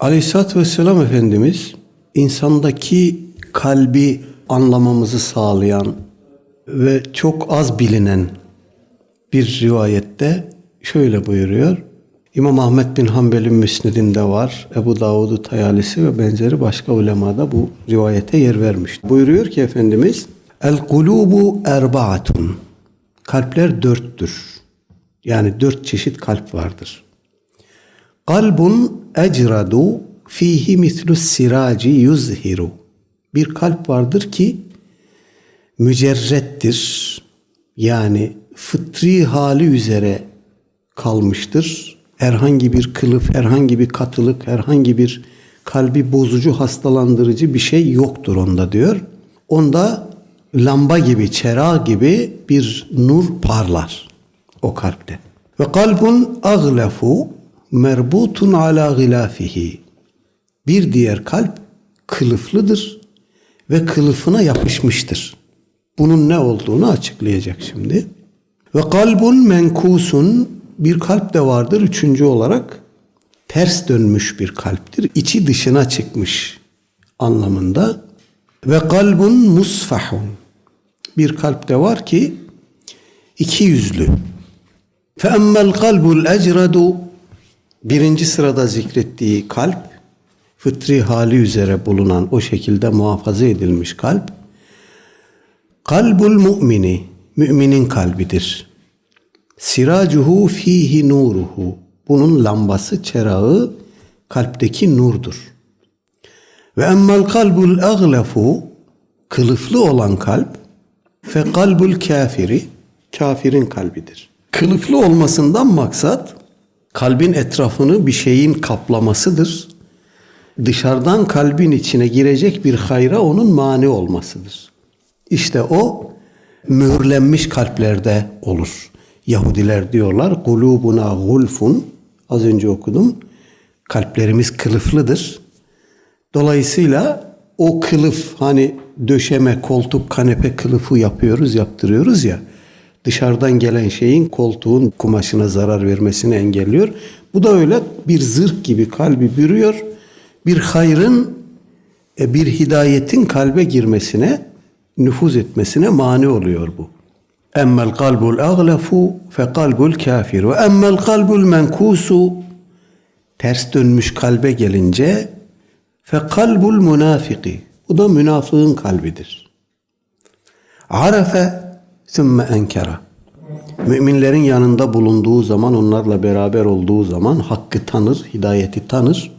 Aleyhisselatü Vesselam Efendimiz insandaki kalbi anlamamızı sağlayan ve çok az bilinen bir rivayette şöyle buyuruyor. İmam Ahmet bin Hanbel'in müsnedinde var. Ebu Davud Tayalisi ve benzeri başka ulemada bu rivayete yer vermiş. Buyuruyor ki Efendimiz El kulubu erbaatun Kalpler dörttür. Yani dört çeşit kalp vardır. Kalbun ecradu fihi mislu siraci yuzhiru. Bir kalp vardır ki mücerrettir. Yani fıtri hali üzere kalmıştır. Herhangi bir kılıf, herhangi bir katılık, herhangi bir kalbi bozucu, hastalandırıcı bir şey yoktur onda diyor. Onda lamba gibi, çera gibi bir nur parlar o kalpte. Ve kalbun aglefu merbutun ala gilafihi. Bir diğer kalp kılıflıdır ve kılıfına yapışmıştır. Bunun ne olduğunu açıklayacak şimdi. Ve kalbun menkusun bir kalp de vardır üçüncü olarak ters dönmüş bir kalptir. İçi dışına çıkmış anlamında. Ve kalbun musfahun bir kalp de var ki iki yüzlü. Emmel kalbul ecradu birinci sırada zikrettiği kalp fıtri hali üzere bulunan o şekilde muhafaza edilmiş kalp kalbul mu'mini müminin kalbidir. Siracuhu fihi nuruhu bunun lambası çerağı kalpteki nurdur. Ve emmel kalbul aglefu kılıflı olan kalp fe kalbul kafiri kafirin kalbidir. Kılıflı olmasından maksat kalbin etrafını bir şeyin kaplamasıdır. Dışarıdan kalbin içine girecek bir hayra onun mani olmasıdır. İşte o mühürlenmiş kalplerde olur. Yahudiler diyorlar kulubuna gulfun az önce okudum. Kalplerimiz kılıflıdır. Dolayısıyla o kılıf hani döşeme, koltuk, kanepe kılıfı yapıyoruz, yaptırıyoruz ya. Dışarıdan gelen şeyin koltuğun kumaşına zarar vermesini engelliyor. Bu da öyle bir zırh gibi kalbi bürüyor. Bir hayrın, e, bir hidayetin kalbe girmesine, nüfuz etmesine mani oluyor bu. Emmel kalbul aglefu fe kalbul kafir ve emmel kalbul menkusu ters dönmüş kalbe gelince fe kalbul münafiki bu da münafığın kalbidir. Arafe sümme enkera. Müminlerin yanında bulunduğu zaman, onlarla beraber olduğu zaman hakkı tanır, hidayeti tanır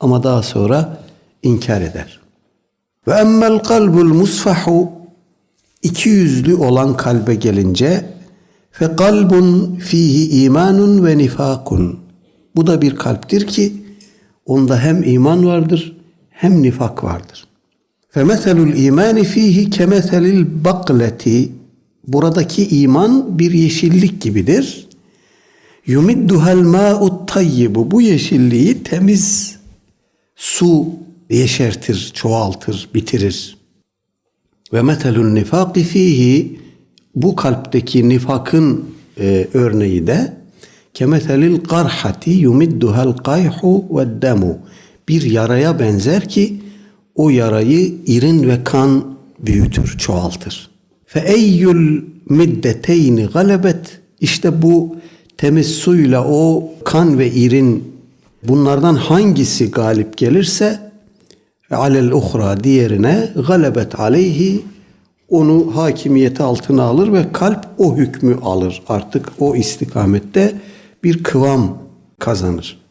ama daha sonra inkar eder. Ve emmel kalbul musfahu iki yüzlü olan kalbe gelince fe kalbun fihi imanun ve nifakun. Bu da bir kalptir ki onda hem iman vardır hem nifak vardır. Femeselul imani fihi kemeselil bakleti. Buradaki iman bir yeşillik gibidir. Yumidduhel ma'ut tayyibu. Bu yeşilliği temiz su yeşertir, çoğaltır, bitirir. Ve metelun nifaki fihi bu kalpteki nifakın e, örneği de kemetelil qarhati yumidduhel qayhu ve demu. Bir yaraya benzer ki o yarayı irin ve kan büyütür, çoğaltır. Fe eyyül middeteyni galebet işte bu temiz suyla o kan ve irin bunlardan hangisi galip gelirse alel uhra diğerine galebet aleyhi onu hakimiyeti altına alır ve kalp o hükmü alır. Artık o istikamette bir kıvam kazanır.